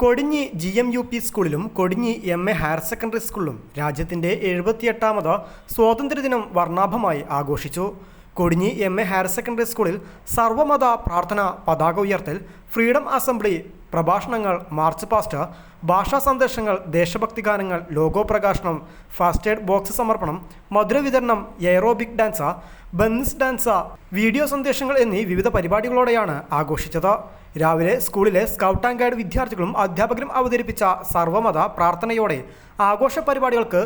Kodinhi G M U P സ്കൂളിലും Kodinhi M A higher secondary സ്കൂളിലും രാജ്യത്തിന്റെ എഴുപത്തിയെട്ടാമത് സ്വാതന്ത്ര്യദിനം വർണാഭമായി ആഘോഷിച്ചു. Kodinhi M A higher secondary സ്കൂളിൽ സർവമത പ്രാർത്ഥന പതാക ഉയർത്തൽ ഫ്രീഡം അസംബ്ലി പ്രഭാഷണങ്ങൾ മാർച്ച് പാസ്റ്റ് ഭാഷാ സന്ദേശങ്ങൾ ദേശഭക്തി ഗാനങ്ങൾ ലോഗോ പ്രകാശനം ഫസ്റ്റ് എയ്ഡ് ബോക്സ് സമർപ്പണം മധുര വിതരണം എയറോബിക് ഡാൻസ് ബൻസ് ഡാൻസ് വീഡിയോ സന്ദേശങ്ങൾ എന്നീ വിവിധ പരിപാടികളോടെയാണ് ആഘോഷിച്ചത്. രാവിലെ സ്കൂളിലെ സ്കൗട്ട് ആൻഡ് ഗൈഡ് വിദ്യാർത്ഥികളും അധ്യാപകരും അവതരിപ്പിച്ച സർവമത പ്രാർത്ഥനയോടെ ആഘോഷ പരിപാടികൾക്ക്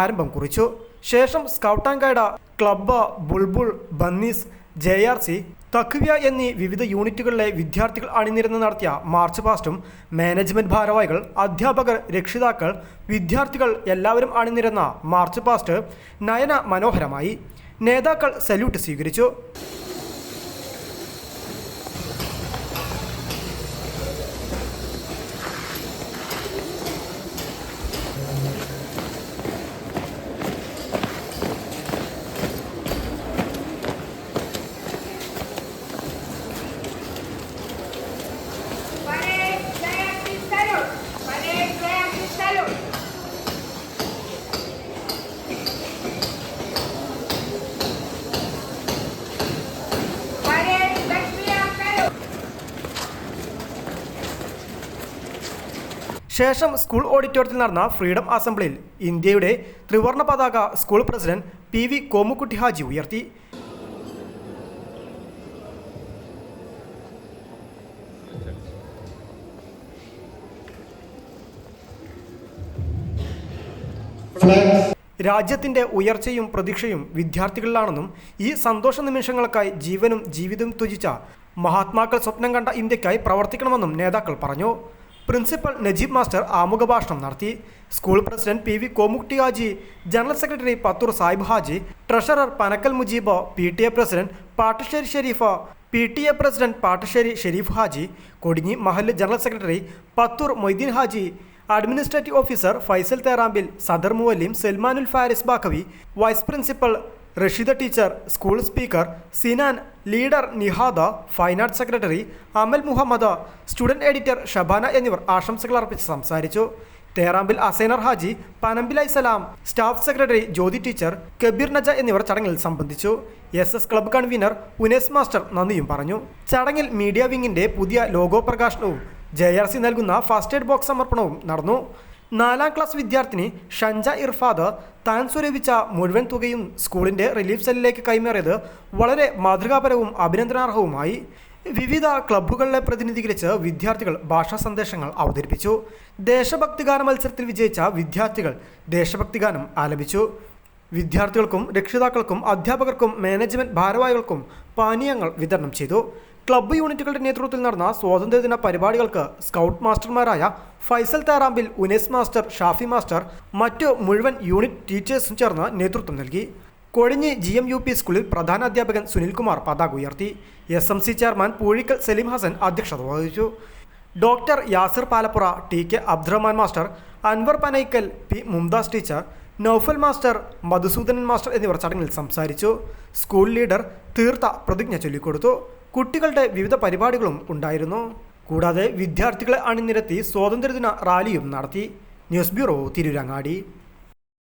ആരംഭം കുറിച്ചു. ശേഷം scout and guide club bulbul bunnies J R C Thaqwiya എന്നീ വിവിധ യൂണിറ്റുകളിലെ വിദ്യാർത്ഥികൾ അണിനിരന്ന് നടത്തിയ മാർച്ച് പാസ്റ്റും മാനേജ്മെന്റ് ഭാരവാഹികൾ അധ്യാപകർ രക്ഷിതാക്കൾ വിദ്യാർത്ഥികൾ എല്ലാവരും അണിനിരന്ന മാർച്ച് പാസ്റ്റ് നയന മനോഹരമായി. നേതാക്കൾ സല്യൂട്ട് സ്വീകരിച്ചു. ശേഷം സ്കൂൾ ഓഡിറ്റോറിയത്തിൽ നടന്ന ഫ്രീഡം അസംബ്ലിയിൽ ഇന്ത്യയുടെ ത്രിവർണ പതാക school president P V Komukutty Haji ഉയർത്തി. രാജ്യത്തിന്റെ ഉയർച്ചയും പ്രതീക്ഷയും വിദ്യാർത്ഥികളിലാണെന്നും ഈ സന്തോഷ നിമിഷങ്ങൾക്കായി ജീവനും ജീവിതവും ത്യജിച്ച മഹാത്മാക്കൾ സ്വപ്നം കണ്ട ഇന്ത്യക്കായി പ്രവർത്തിക്കണമെന്നും നേതാക്കൾ പറഞ്ഞു. പ്രിൻസിപ്പൽ നജീബ് മാസ്റ്റർ ആമുഖ ഭാഷണം നടത്തി. School president P V Komukutty Haji general secretary Pathur Sahib Haji treasurer Panakkal Mujeeb P T A president Pattasseri Shareef P T A president Pattasseri Shareef Haji Kodinhi മഹല്ല് general secretary Pathur Moideen Haji administrative officer Faisal Therampil Sadar Muallim Salmanul Faris Baqavi vice principal Rasheeda teacher school speaker Sinan leader Nihada fine arts secretary Amal Muhammad student editor Shabana എന്നിവർ ആശംസകൾ അർപ്പിച്ച് സംസാരിച്ചു. Therampil Assainar Haji Panambil Salam staff secretary Jyothi teacher Kabeer Naja എന്നിവർ ചടങ്ങിൽ സംബന്ധിച്ചു. S S club convener Unais master നന്ദിയും പറഞ്ഞു. ചടങ്ങിൽ മീഡിയ വിങ്ങിന്റെ പുതിയ ലോഗോ പ്രകാശനവും ജെ ആർ സി നൽകുന്ന ഫസ്റ്റ് എയ്ഡ് ബോക്സ് സമർപ്പണവും നടന്നു. നാലാം ക്ലാസ് വിദ്യാർത്ഥിനി ഷഞ്ച ഇർഫാദ് താൻ സ്വരൂപിച്ച മുഴുവൻ തുകയും സ്കൂളിന്റെ റിലീഫ് സെല്ലിലേക്ക് കൈമാറിയത് വളരെ മാതൃകാപരവും അഭിനന്ദനാർഹവുമായി. വിവിധ ക്ലബ്ബുകളെ പ്രതിനിധീകരിച്ച് വിദ്യാർത്ഥികൾ ഭാഷാ സന്ദേശങ്ങൾ അവതരിപ്പിച്ചു. ദേശഭക്തിഗാന മത്സരത്തിൽ വിജയിച്ച വിദ്യാർത്ഥികൾ ദേശഭക്തിഗാനം ആലപിച്ചു. വിദ്യാർത്ഥികൾക്കും രക്ഷിതാക്കൾക്കും അധ്യാപകർക്കും മാനേജ്മെന്റ് ഭാരവാഹികൾക്കും പാനീയങ്ങൾ വിതരണം ചെയ്തു. ക്ലബ്ബ് യൂണിറ്റുകളുടെ നേതൃത്വത്തിൽ നടന്ന സ്വാതന്ത്ര്യദിന പരിപാടികൾക്ക് സ്കൗട്ട് മാസ്റ്റർമാരായ ഫൈസൽ താറാമ്പിൽ ഉനേസ് മാസ്റ്റർ ഷാഫി മാസ്റ്റർ മറ്റ് മുഴുവൻ യൂണിറ്റ് ടീച്ചേഴ്സും ചേർന്ന് നേതൃത്വം നൽകി. Kozhinji G M U P സ്കൂളിൽ പ്രധാന അധ്യാപകൻ സുനിൽകുമാർ പതാക ഉയർത്തി. S M C chairman Poozhikkal Saleem Hasan അധ്യക്ഷത വഹിച്ചു. Doctor Yasir Palappura T K Abdurahman master Anwar Panaikkal P Mumtaz teacher Noufal master Madhusoodanan master എന്നിവർ ചടങ്ങിൽ സംസാരിച്ചു. സ്കൂൾ ലീഡർ തീർത്ത പ്രതിജ്ഞ ചൊല്ലിക്കൊടുത്തു. കുട്ടികളുടെ വിവിധ പരിപാടികളും ഉണ്ടായിരുന്നു. കൂടാതെ വിദ്യാർത്ഥികളെ അണിനിരത്തി സ്വാതന്ത്ര്യദിന റാലിയും നടത്തി. News bureau Tirurangadi.